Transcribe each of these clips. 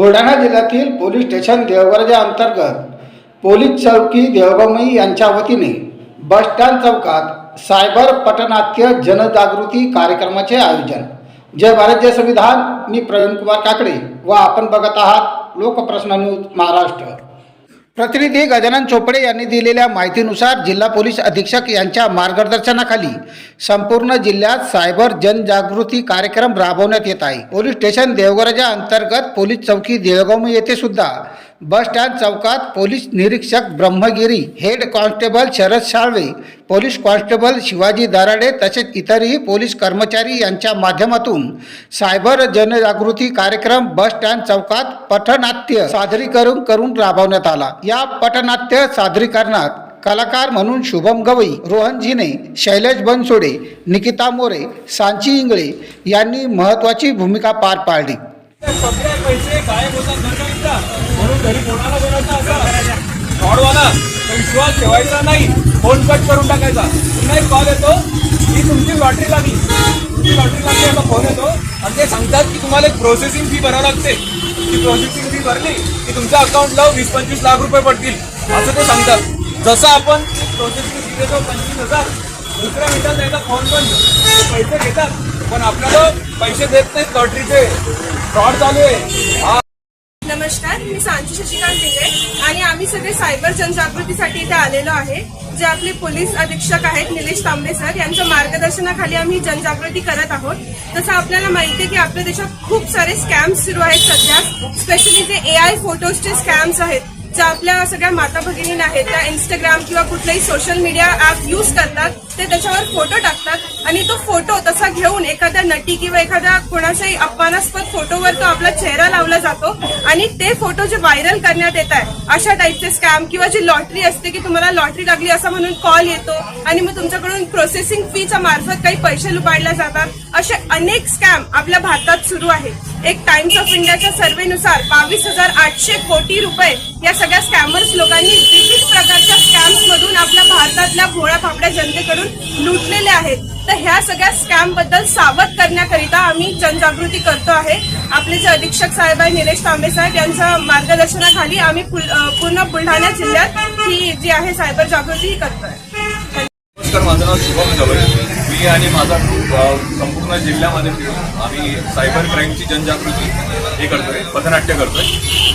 बुलढाणा जिल्ह्यातील police station देवगरजा अंतर्गत police चौकी देवगमई यांच्या वतीने बसस्टँड चौकात सायबर पटनाट्य जनजागृती कार्यक्रमाचे आयोजन. जय भारत जय संविधान. मी प्रवीण कुमार काकडे व आपण बघत आहात लोकप्रश्न न्यूज महाराष्ट्र. प्रतिनिधी गजानन चोपडे यांनी दिलेल्या माहितीनुसार जिल्हा पोलीस अधीक्षक यांच्या मार्गदर्शनाखाली संपूर्ण जिल्ह्यात सायबर जनजागृती कार्यक्रम राबवण्यात येत आहे. पोलीस स्टेशन देवगराच्या अंतर्गत पोलीस चौकी देवगाव येथे सुद्धा बस स्टँड चौकात पोलीस निरीक्षक Brahmagiri head constable Sharad Salve police constable Shivaji Darade तसेच इतरही पोलीस कर्मचारी यांच्या माध्यमातून सायबर जनजागृती कार्यक्रम बस स्टँड चौकात पथनाट्य सादरीकरण करून राबवण्यात आला. या पथनाट्य सादरीकरणात कलाकार म्हणून शुभम गवई रोहन जिने शैलेश बनसोडे निकिता मोरे सांची इंगळे यांनी महत्त्वाची भूमिका पार पाडली. सगळे पैसे गायब होतात बरं का म्हणून घरी कोणाला बोलायचं असा? फ्रॉडवाला. विश्वास ठेवायचा नाही. फोन कट करून टाकायचा. पुन्हा एक कॉल येतो. की तुमची लॉटरी लागली. तुमची लॉटरी लागली याचा फोन येतो. आणि ते सांगतात की तुम्हाला एक प्रोसेसिंग फी भरावं लागते. ती प्रोसेसिंग फी भरली की तुमच्या अकाउंटला वीस पंचवीस लाख रुपये पडतील. असं ते सांगतात. जसं आपण प्रोसेसिंग फी देतो पंचवीस हजार. दुसऱ्या मिनिटात त्याचा फोन बंद. पैसे घेतात. पण आपल्याला पैसे देत नाहीत लॉटरीचे. फ्रॉड चालू आहे. नमस्कार मी सांची शशिकांत दिले आणि आम्ही सगळे सायबर जनजागृतीसाठी इथे आलेलो आहे जे आपले पोलीस अधीक्षक आहेत निलेश तांबे सर यांच्या मार्गदर्शनाखाली आम्ही जनजागृती करत आहोत. तसं आपल्याला माहिती आहे की आपल्या देशात खूप सारे स्कॅम्स सुरू आहेत सध्या स्पेशली जे ए आय फोटोजचे स्कॅम्स आहेत. ज्या आपल्या सगळ्या माता भगिनी आहेत त्या इंस्टाग्राम किंवा कुठलाही सोशल मीडिया ऍप यूज करतात ते त्याच्यावर फोटो टाकतात आणि तो फोटो तसा घेऊन एखाद्या नटी किंवा एखाद्या कोणाच्याही अपमानास्पद फोटोवर तो आपला चेहरा लावला जातो आणि ते फोटो जे व्हायरल करण्यात येत आहे अशा टाईपचे स्कॅम किंवा जी लॉटरी असते की तुम्हाला लॉटरी लागली असं म्हणून कॉल येतो आणि मग तुमच्याकडून प्रोसेसिंग फीच्या मार्फत काही पैसे लुबाडल्या जातात असे अनेक स्कॅम आपल्या भारतात सुरू आहेत. एक टाइम्स ऑफ इंडियाच्या सर्वेनुसार बावीस हजार आठशे कोटी रुपये या सगळ्या स्कॅमर्स लोकांनी विविध प्रकारच्या स्कॅम्स मधून आपल्या भारतातल्या भोळ्या फापड्या जनतेकडून लुटलेले आहेत. तर ह्या सगळ्या स्कॅमबद्दल सावध करण्याकरिता आम्ही जनजागृती करतो आहे. आपले जे अधीक्षक साहेब आहे निलेश तांबे साहेब यांच्या मार्गदर्शनाखाली आम्ही पूर्ण बुलढाणा जिल्ह्यात ही जी आहे सायबर जागृती करतोय. नमस्कार माझं नाव शुभम मी आणि माझा ग्रुप संपूर्ण जिल्ह्यामध्ये फिरून आम्ही सायबर क्राईमची जनजागृती हे करतोय पथनाट्य करतोय.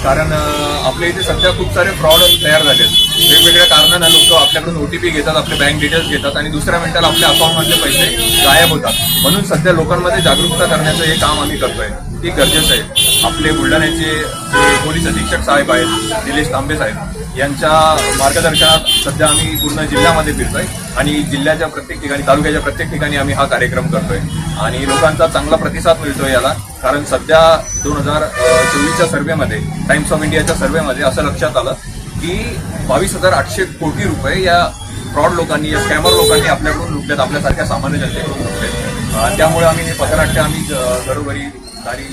कारण आपल्या इथे सध्या खूप सारे फ्रॉड तयार झाले आहेत वेगवेगळ्या कारणानं लोक आपल्याकडून ओटीपी घेतात आपले बँक डिटेल्स घेतात आणि दुसऱ्या मिनिटाला आपल्या अकाउंटमधले पैसे गायब होतात. म्हणून सध्या लोकांमध्ये जागरूकता करण्याचं हे काम आम्ही करतोय. ते गरजेचं आहे. आपले बुलढाण्याचे जे पोलीस अधीक्षक साहेब आहेत निलेश तांबे साहेब यांच्या मार्गदर्शनात सध्या आम्ही पूर्ण जिल्ह्यामध्ये फिरतोय आणि जिल्ह्याच्या प्रत्येक ठिकाणी तालुक्याच्या प्रत्येक ठिकाणी आम्ही हा कार्यक्रम करतोय. आणि लोकांचा चांगला प्रतिसाद मिळतोय याला कारण सध्या दोन हजार चोवीसच्या सर्व्हेमध्ये टाइम्स ऑफ इंडियाच्या सर्व्हेमध्ये असं लक्षात आलं की बावीस हजार आठशे कोटी रुपये या फ्रॉड लोकांनी या स्कॅमर लोकांनी आपल्याकडून लुटलेत आपल्यासारख्या सामान्य जनतेकडून लुटलेत त्यामुळे आम्ही हे पथनाट्य आम्ही अं, घरोघरी दारी